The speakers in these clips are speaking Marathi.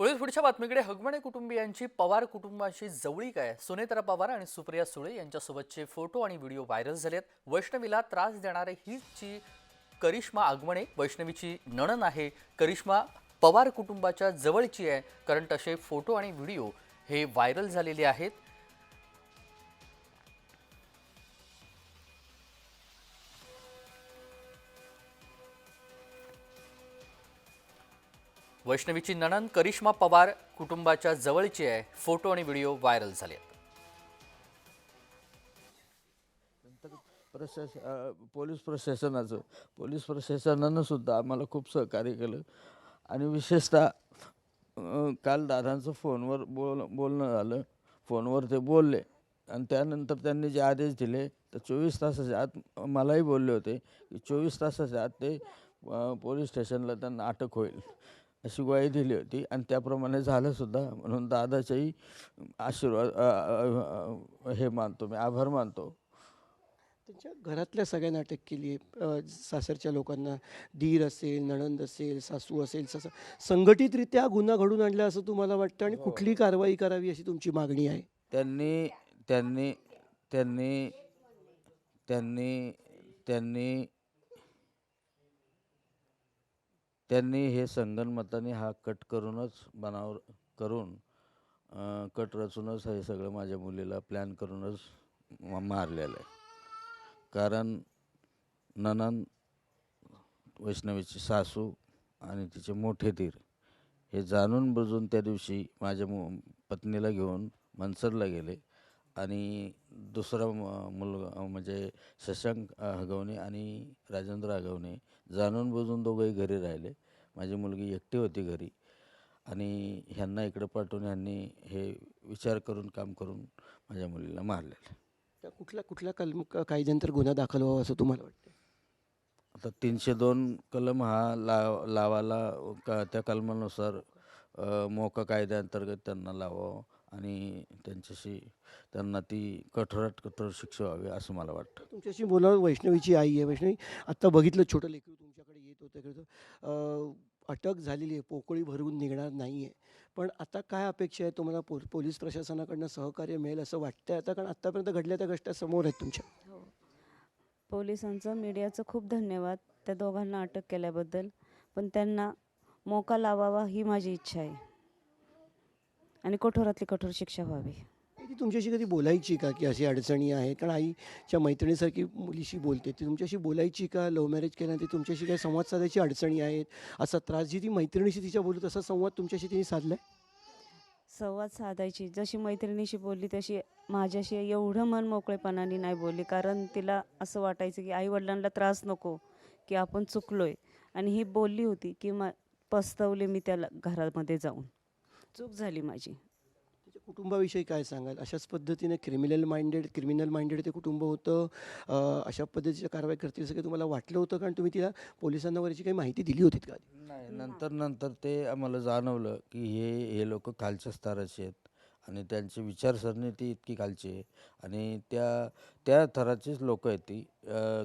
पुढील पुढच्या बातमीकडे हगमणे कुटुंबियांची पवार कुटुंबाशी जवळीक आहे? सुनेत्रा पवार आणि सुप्रिया सुळे यांच्यासोबतचे फोटो आणि व्हिडिओ व्हायरल झालेत. वैष्णवीला त्रास देणारे हीच जी करिश्मा आगमणे वैष्णवीची नणन आहे. करिश्मा पवार कुटुंबाच्या जवळची आहे. कारण तसे फोटो आणि व्हिडिओ हे व्हायरल झालेले आहेत. वैष्णवीची नणन करिश्मा पवार कुटुंबाच्या जवळची आहे फोटो आणि व्हिडिओ व्हायरल झाले. प्रशास पोलीस प्रशासनाचं पोलीस प्रशासनानं सुद्धा आम्हाला खूप सहकार्य केलं. आणि विशेषतः काल दादांचं फोनवर बोल बोलणं झालं. फोनवर ते बोलले. आणि त्यानंतर त्यांनी जे आदेश दिले तर चोवीस तासाच्या आत मलाही बोलले होते की चोवीस तासाच्या आत ते पोलीस स्टेशनला त्यांना अटक होईल. अशी ग्वाही दिली होती. आणि त्याप्रमाणे झालं सुद्धा. म्हणून दादाच्याही आशीर्वाद हे मानतो मी आभार मानतो. त्यांच्या घरातल्या सगळ्यांना अटक केली आहे. सासरच्या लोकांना दीर असेल नणंद असेल सासू असेल सस संघटितरित्या गुन्हा घडून आणला असं तुम्हाला वाटतं? आणि कुठली कारवाई करावी अशी तुमची मागणी आहे? त्यांनी त्यांनी त्यांनी त्यांनी त्यांनी त्यांनी हे संगनमताने हा कट करूनच बनाव करून कट रचूनच हे सगळं माझ्या मुलीला प्लॅन करूनच मारलेलं आहे. कारण ननन वैष्णवीची सासू आणि तिचे मोठे धीर हे जाणून बुजून त्या दिवशी माझ्या मु पत्नीला घेऊन मनसरला गेले. आणि दुसरा म- मुलगा म्हणजे शशांक हगवणे आणि राजेंद्र हगवणे जाणून बुजून दोघंही घरी राहिले. माझी मुलगी एकटी होती घरी आणि ह्यांना इकडं पाठवून ह्यांनी हे विचार करून काम करून माझ्या मुलीला मारलेलं. त्या कुठल्या कुठल्या कलम क- कायद्यांतर गुन्हा दाखल व्हावा असं तुम्हाला वाटतं आता तीनशे दोन कलम हा लाव लावाला का त्या कलमानुसार मोका कायद्याअंतर्गत त्यांना लावावं. आणि त्यांच्याशी त्यांना ती कठोरात कठोर शिक्षा व्हावी असं मला वाटतं. तुमच्याशी बोलावं वैष्णवीची आई आहे. वैष्णवी आत्ता बघितलं छोटं लेकरू तुमच्याकडे येत होतं अटक झालेली आहे. पोकळी भरवून निघणार नाही आहे पण आता काय अपेक्षा आहे तुम्हाला? पो पोलीस प्रशासनाकडनं सहकार्य मिळेल असं वाटतंय आता? कारण आत्तापर्यंत घडल्या त्या गोष्टी समोर आहेत तुमच्या. हो. पोलिसांचं मीडियाचं खूप धन्यवाद त्या दोघांना अटक केल्याबद्दल. पण त्यांना मोका लावावा ही माझी इच्छा आहे. आणि कठोरातली कठोर शिक्षा व्हावी. ती तुमच्याशी कधी बोलायची का की अशी अडचणी आहेत कारण आईच्या मैत्रिणीसारखी मुलीशी बोलते. ती तुमच्याशी बोलायची का? लव्ह मॅरेज केल्यानंतर तुमच्याशी काही संवाद साधायची अडचणी आहेत? असा त्रास जी ती मैत्रिणीशी तिच्या बोलत असा संवाद तुमच्याशी तिने साधलाय? संवाद साधायची. जशी मैत्रिणीशी बोलली तशी माझ्याशी एवढं मन मोकळेपणाने नाही बोलली. कारण तिला असं वाटायचं की आईवडिलांना त्रास नको की आपण चुकलोय. आणि ही बोलली होती की मा पस्तवले मी त्या घरामध्ये जाऊन. चूक झाली माझी. तिच्या कुटुंबाविषयी काय सांगाल? अशाच पद्धतीने क्रिमिनल माइंडेड क्रिमिनल माइंडेड ते कुटुंब होतं. अं, अशा पद्धतीच्या कारवाई करतील असं काही तुम्हाला वाटलं होतं कारण तुम्ही तिला पोलिसांना वरची काही माहिती दिली होती का नाही नंतर नंतर ते आम्हाला जाणवलं की हे हे लोक खालच्या स्तराचे आहेत. आणि त्यांची विचारसरणी ती इतकी खालची आहे. आणि त्या त्या थराचीच लोकं आहेत ती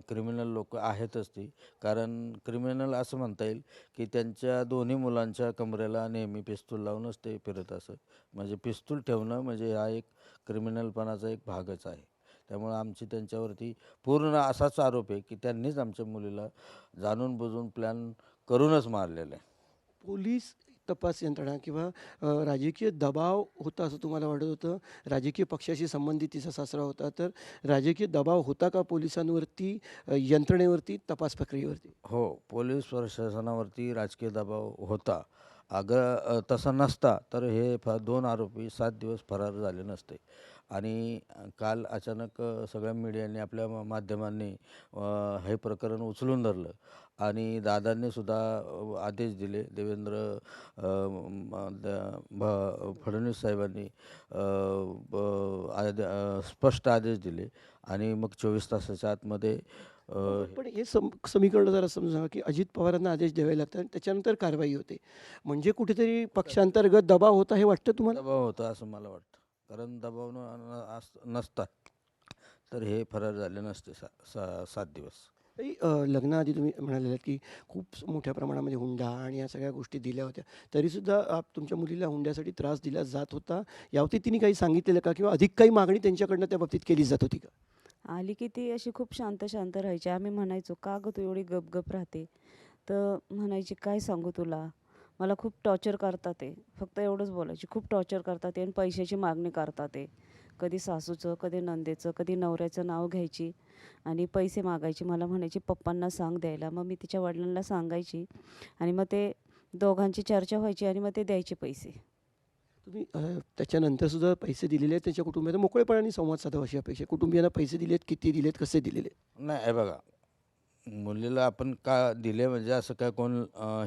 क्रिमिनल लोक आहेतच ती. कारण क्रिमिनल असं म्हणता येईल की त्यांच्या दोन्ही मुलांच्या कमरेला नेहमी पिस्तूल लावूनच ते फिरत असं म्हणजे पिस्तूल ठेवणं म्हणजे हा एक क्रिमिनलपणाचा एक भागच आहे. त्यामुळं आमची त्यांच्यावरती पूर्ण असाच आरोप आहे की त्यांनीच आमच्या मुलीला जाणून बुजून प्लॅन करूनच मारलेलं आहे. पोलीस तपास यंत्रणा किंवा राजकीय दबाव होता असं तुम्हाला वाटत होतं? राजकीय पक्षाशी संबंधित तिचा सासरा होता तर राजकीय दबाव होता का पोलिसांवरती यंत्रणेवरती तपास प्रक्रियेवरती? हो पोलीस प्रशासनावरती राजकीय दबाव होता. अगं तसा नसता तर हे फ दोन आरोपी सात दिवस फरार झाले नसते. आणि काल अचानक सगळ्या मीडियाने आपल्या माध्यमांनी हे प्रकरण उचलून धरलं. आणि दादांनी सुद्धा अ, आदेश दिले. देवेंद्र भ- फडणवीस साहेबांनी आद- स्पष्ट आदेश दिले. आणि मग चोवीस तासाच्या आतमध्ये अ, पण हे सम समीकरण जरा समजा की अजित पवारांना आदेश द्यावे लागतात आणि त्याच्यानंतर कारवाई होते. म्हणजे कुठेतरी पक्षांतर्गत दबाव होता हे वाटतं तुम्हाला? दबाव होता असं मला वाटतं. कारण दबाव अस- नसता तर हे फरार झाले नसते सा, सा सात दिवस. ताई, अ, लग्नाआधी तुम्ही म्हणालेलात की खूप मोठ्या प्रमाणामध्ये हुंडा आणि या सगळ्या गोष्टी दिल्या होत्या. तरीसुद्धा आप तुमच्या मुलीला हुंड्यासाठी त्रास दिला जात होता. याबाबतीत तिने काही सांगितलेलं का? किंवा अधिक काही मागणी त्यांच्याकडनं त्या बाबतीत केली जात होती का? आली की ती अशी खूप शांत शांत राहायची. आम्ही म्हणायचो का गं तू एवढी गपगप राहते? तर म्हणायची काय सांगू तुला? मला खूप टॉर्चर करतात ते. फक्त एवढंच बोलायची. खूप टॉर्चर करतात ते आणि पैशाची मागणी करतात ते. कधी सासूचं कधी नंदेचं कधी नवऱ्याचं नाव घ्यायची आणि पैसे मागायची. मला म्हणायची पप्पांना सांग द्यायला. मग मी तिच्या वडिलांना सांगायची आणि मग ते दोघांची चर्चा व्हायची आणि मग ते द्यायचे पैसे. तुम्ही त्याच्यानंतर सुद्धा पैसे दिलेले आहेत त्याच्या कुटुंबियांना मोकळेपणाने संवाद साधावा अशी अपेक्षा. कुटुंबियांना पैसे दिलेत किती दिलेत कसे दिलेले नाही हे बघा. मुलीला आपण का दिले म्हणजे असं काय कोण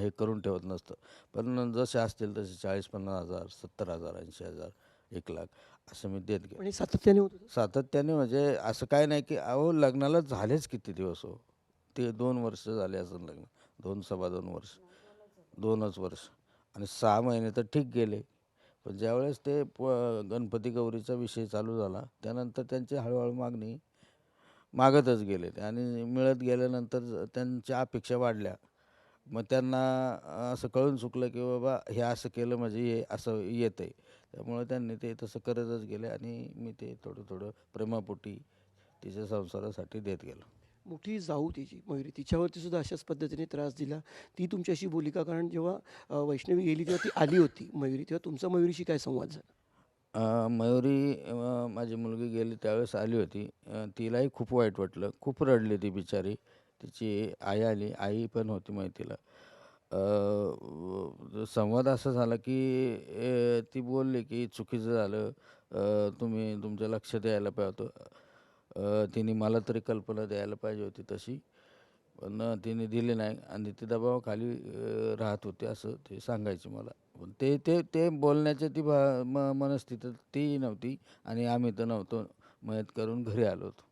हे करून ठेवत नसतं. पण जसे असतील तसे चाळीस पन्नास हजार सत्तर हजार ऐंशी हजार एक लाख असं मी देत गेलो. सातत्याने. सातत्याने म्हणजे असं काय नाही की अहो लग्नाला झालेच किती दिवस हो. ते दोन वर्ष झाले असं लग्न. दोन सव्वा दोन वर्ष. दोनच वर्ष. आणि सहा महिने तर ठीक गेले. पण ज्यावेळेस ते प गणपती गौरीचा विषय चालू झाला त्यानंतर त्यांची हळूहळू मागणी मागतच गेले ते आणि मिळत गेल्यानंतर त्यांच्या अपेक्षा वाढल्या. मग त्यांना असं कळून चुकलं की बाबा हे असं केलं म्हणजे हे असं येतं आहे त्यामुळे त्यांनी ते तसं करतच गेले आणि मी ते थोडं थोडं प्रेमापोटी तिच्या संसारासाठी देत गेलो. मोठी जाऊ तिची मयुरी तिच्यावरती सुद्धा अशाच पद्धतीने त्रास दिला. ती तुमच्याशी बोली का? कारण जेव्हा वैष्णवी गेली तेव्हा ती आली होती मयुरी तेव्हा तुमचा मयुरीशी काय संवाद झाला? मयुरी माझी मुलगी गेली त्यावेळेस आली होती. तिलाही खूप वाईट वाटलं. खूप रडली ती बिचारी. तिची आई आली. आई पण होती माहितीला संवाद असा झाला की ती बोलली की चुकीचं झालं. तुम्ही तुमचं लक्ष द्यायला पाहिजे होतं तिने मला तरी कल्पना द्यायला पाहिजे होती तशी. पण तिने दिली नाही. आणि ती दबावाखाली राहत होती असं ते सांगायचे मला. पण ते ते ते बोलण्याची ती भा म मनस्थिती ती नव्हती आणि आम्ही तर नव्हतो मयत करून घरी आलो होतो.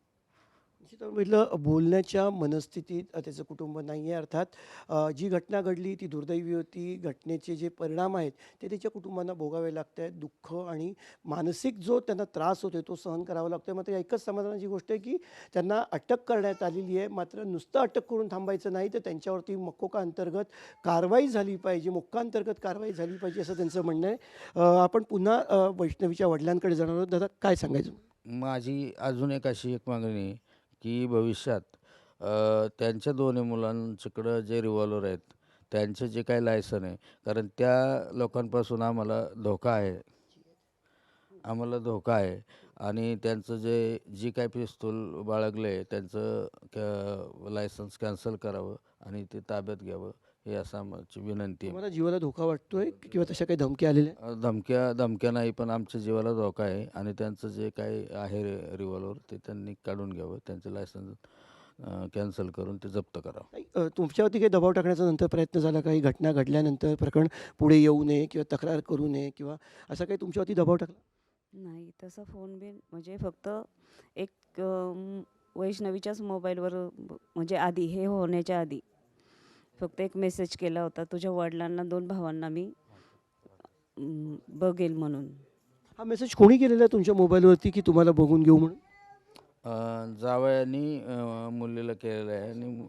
बघितलं बोलण्याच्या मनस्थितीत त्याचं कुटुंब नाही आहे अर्थात जी घटना घडली ती दुर्दैवी होती घटनेचे जे परिणाम आहेत ते त्याच्या कुटुंबांना भोगावे लागत आहेत. दुःख आणि मानसिक जो त्यांना त्रास होतो तो सहन करावा लागतो आहे मात्र एकच समाधानाची गोष्ट आहे की त्यांना अटक करण्यात आलेली आहे. मात्र नुसतं अटक करून थांबायचं नाही तर त्यांच्यावरती मकोका अंतर्गत कारवाई झाली पाहिजे मोक्का अंतर्गत कारवाई झाली पाहिजे असं त्यांचं म्हणणं आहे. आपण पुन्हा वैष्णवीच्या वडिलांकडे जाणार आहोत. दादा काय सांगायचं? माझी अजून एक अशी एक मागणी आहे. की भविष्यात अ, त्यांच्या दोन्ही मुलांच्याकडं जे रिव्हॉल्वर आहेत त्यांचं जे काही लायसन आहे कारण त्या लोकांपासून आम्हाला धोका आहे. आम्हाला धोका आहे. आणि त्यांचं जे जी काय पिस्तूल बाळगलं आहे त्यांचं क लायसन्स कॅन्सल करावं आणि ते ताब्यात घ्यावं. हे असं आमची विनंती आहे. तुम्हाला जीवाला धोका वाटतोय किंवा तशा काही धमकी आलेल्या आहेत? धमक्या धमक्या नाही पण आमच्या जीवाला धोका आहे आणि त्यांचं जे काही आहे रिव्हॉल्वर ते त्यांनी काढून घ्यावं त्यांचं लायसन्स कॅन्सल करून ते जप्त करावं. काही, अ, तुमच्यावरती काही दबाव टाकण्याचा नंतर प्रयत्न झाला काही घटना घडल्यानंतर प्रकरण पुढे येऊ नये किंवा तक्रार करू नये किंवा असा काही तुमच्यावरती दबाव टाकला? नाही तसा फोन बिन म्हणजे फक्त एक अम, वैष्णवीच्याच मोबाईलवर ब- म्हणजे आधी हे होण्याच्या आधी. फक्त एक मेसेज केला होता तुझ्या वडिलांना दोन भावांना मी बघेल म्हणून. हा मेसेज कोणी केलेला आहे तुमच्या मोबाईलवरती की तुम्हाला बघून घेऊ म्हणून? अ, जावयांनी मुलीला केलेलं आहे आणि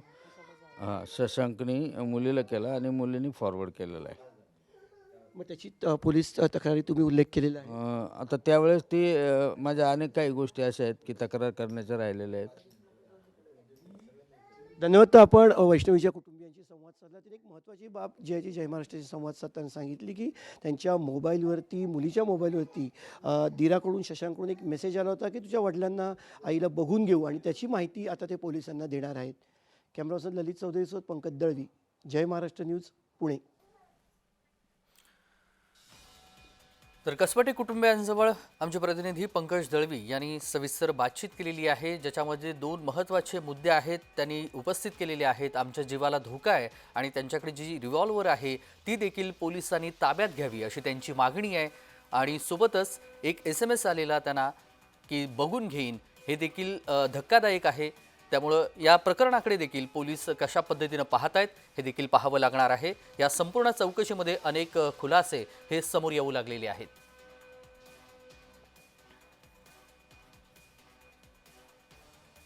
हां शशांकनी मुलीला केला आणि मुलीने फॉरवर्ड केलेला आहे. मग त्याची पोलीस तक्रारी तुम्ही उल्लेख केलेला आहे? आता त्यावेळेस ती माझ्या अनेक काही गोष्टी अशा आहेत की तक्रार करण्याच्या राहिलेल्या आहेत. धन्यवाद तर आपण वैष्णवीच्या कुटुंबियांशी संवाद साधला. एक महत्त्वाची बाब जी आहे ती जय महाराष्ट्राशी संवाद साधताना सांगितली की त्यांच्या मोबाईलवरती मुलीच्या मोबाईलवरती दिराकडून शशांकडून एक मेसेज आला होता की तुझ्या वडिलांना आईला बघून घेऊ आणि त्याची माहिती आता ते पोलिसांना देणार आहेत. कॅमेरासन ललित चौधरीसोबत पंकज दळवी. जय महाराष्ट्र न्यूज पुणे. तर कसबटे कुटुंबियांजवळ आमचे प्रतिनिधी पंकज दळवी यांनी सविस्तर बातचीत केलेली आहे ज्याच्यामध्ये दोन महत्त्वाचे मुद्दे आहेत त्यांनी उपस्थित केलेले आहेत. आमच्या जीवाला धोका आहे आणि त्यांच्याकडे जी रिव्हॉल्वर आहे ती देखील पोलिसांनी ताब्यात घ्यावी अशी त्यांची मागणी आहे. आणि सोबतच एक एस एम एस आलेला त्यांना की बघून घेईन. हे देखील धक्कादायक आहे. त्यामुळं या प्रकरणाकडे देखील पोलीस कशा पद्धतीनं पाहत आहेत हे देखील पाहावं लागणार आहे. या संपूर्ण चौकशीमध्ये अनेक खुलासे हे समोर येऊ लागलेले आहेत.